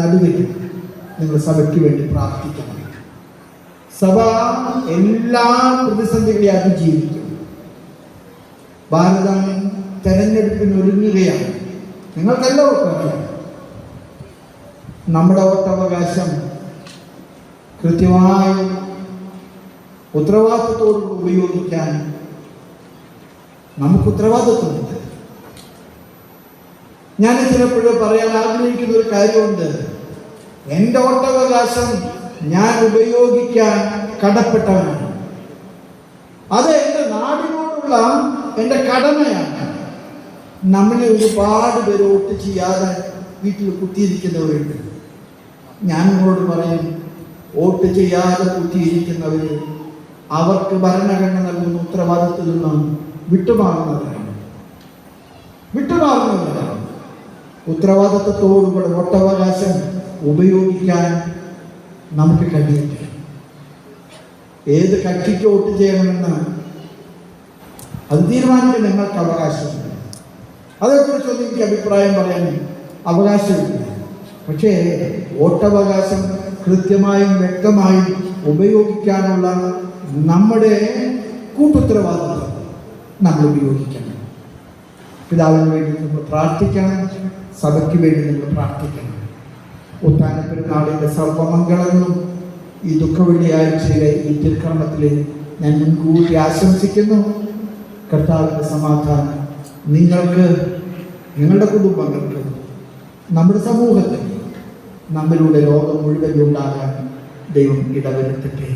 നടുവിൽ നിങ്ങൾ സഭയ്ക്ക് വേണ്ടി പ്രാർത്ഥിക്കണം. സഭ എല്ലാ പ്രതിസന്ധികളെ അതിജീവിക്കും. ഭാരതം തെരഞ്ഞെടുപ്പിന് ഒരുങ്ങുകയാണ്. നിങ്ങൾക്കെല്ലാവർക്കും അറിയാം നമ്മുടെ വോട്ടവകാശം കൃത്യമായി ഉത്തരവാദിത്വത്തോട് ഉപയോഗിക്കാൻ നമുക്ക് ഉത്തരവാദിത്വമുണ്ട്. ഞാൻ ചിലപ്പോഴും പറയാൻ ആഗ്രഹിക്കുന്ന ഒരു കാര്യമുണ്ട്. എന്റെ ഓട്ടവകാശം ഞാൻ ഉപയോഗിക്കാൻ കടപ്പെട്ടവനാണ്. അത് എന്റെ നാടിനോടുള്ള എന്റെ കടമയാണ്. നമ്മളെ ഒരുപാട് പേര് വോട്ട് ചെയ്യാതെ വീട്ടിൽ കുത്തിയിരിക്കുന്നവരുണ്ട്. ഞാൻ നിങ്ങളോട് പറയും വോട്ട് ചെയ്യാതെ കുത്തിയിരിക്കുന്നവർ അവർക്ക് ഭരണഘടന നൽകുന്ന ഉത്തരവാദിത്വത്തിൽ നിന്നും വിട്ടുമാറുന്നവരാണ്. വിട്ടുമാറുന്നവരാണ്. ഉത്തരവാദിത്വത്തോടുകൂടെ വോട്ടവകാശം ഉപയോഗിക്കാൻ നമുക്ക് കഴിയില്ല. ഏത് കക്ഷിക്ക് വോട്ട് ചെയ്യണമെന്ന് അത് തീരുമാനിക്കാൻ നിങ്ങൾക്ക് അവകാശമില്ല. അതേക്കുറിച്ചൊന്നും എനിക്ക് അഭിപ്രായം പറയാൻ അവകാശമില്ല. പക്ഷേ വോട്ടവകാശം കൃത്യമായും വ്യക്തമായും ഉപയോഗിക്കാനുള്ള നമ്മുടെ കൂട്ടുത്തരവാദിത്വം നമ്മൾ ഉപയോഗിക്കണം. പിതാവിന് വേണ്ടി നമ്മൾ പ്രാർത്ഥിക്കണം. സഭയ്ക്ക് വേണ്ടി നമ്മൾ പ്രാർത്ഥിക്കണം. ഉത്താന പെരുന്നാളിന്റെ സർവമംഗളങ്ങളും ഈ ദുഃഖവെള്ളിയാഴ്ചയിലെ ഈ തിരുക്കർമ്മത്തിൽ ഞാൻ മുൻകൂട്ടി ആശംസിക്കുന്നു. കർത്താവിന്റെ സമാധാനം നിങ്ങൾക്ക് നിങ്ങളുടെ കുടുംബങ്ങൾക്ക് നമ്മുടെ സമൂഹത്തിൽ നമ്മിലൂടെ ലോകം മുഴുവൻ ഉണ്ടാകാൻ ദൈവം ഇടവരുത്തട്ടെ.